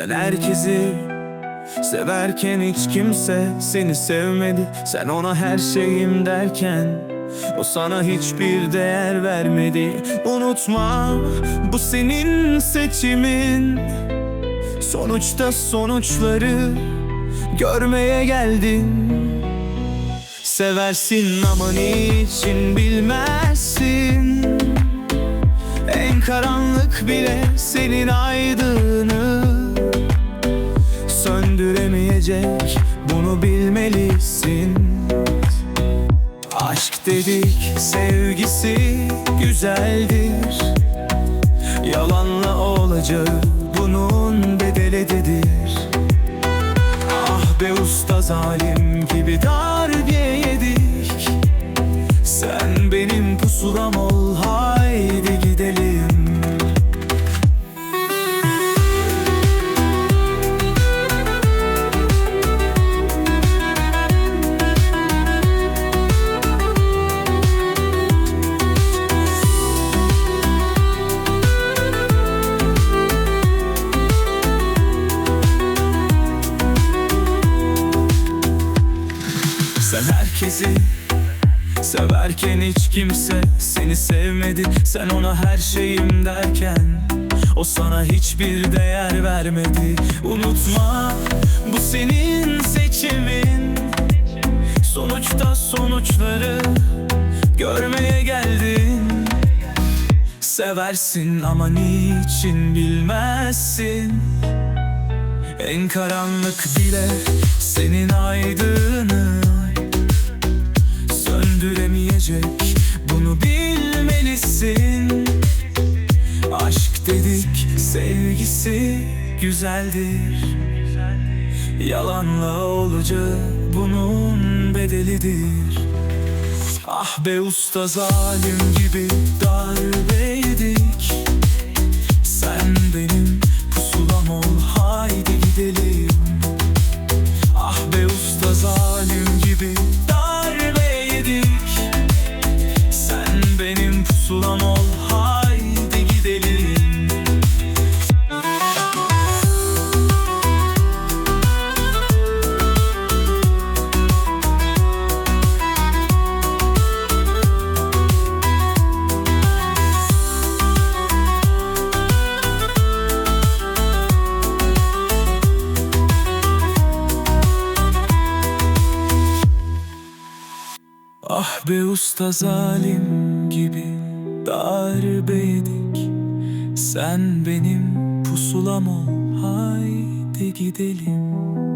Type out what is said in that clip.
Sen herkesi severken hiç kimse seni sevmedi. Sen ona her şeyim derken o sana hiçbir değer vermedi. Unutma bu senin seçimin. Sonuçta sonuçları görmeye geldin. Seversin ama niçin bilmezsin? En karanlık bile senin aydını bilmelisin. Aşk dedik sevgisi güzeldir. Yalanla olacağı bunun bedelidir Ah be usta zalim gibi darbe yedik. Sen benim pusulam ol Sen herkesi severken hiç kimse seni sevmedi. Sen ona her şeyim derken o sana hiçbir değer vermedi. Unutma bu senin seçimin. Sonuçta sonuçları görmeye geldin. Seversin ama niçin bilmezsin? En karanlık bile senin aydını Söndüremeyecek bunu bilmelisin. Aşk dedik sevgisi güzeldir. Yalanla olacağı bunun bedelidir. Ah be usta zalim gibi Ah be usta zalim gibi darbe yedik. Sen benim pusulam ol haydi gidelim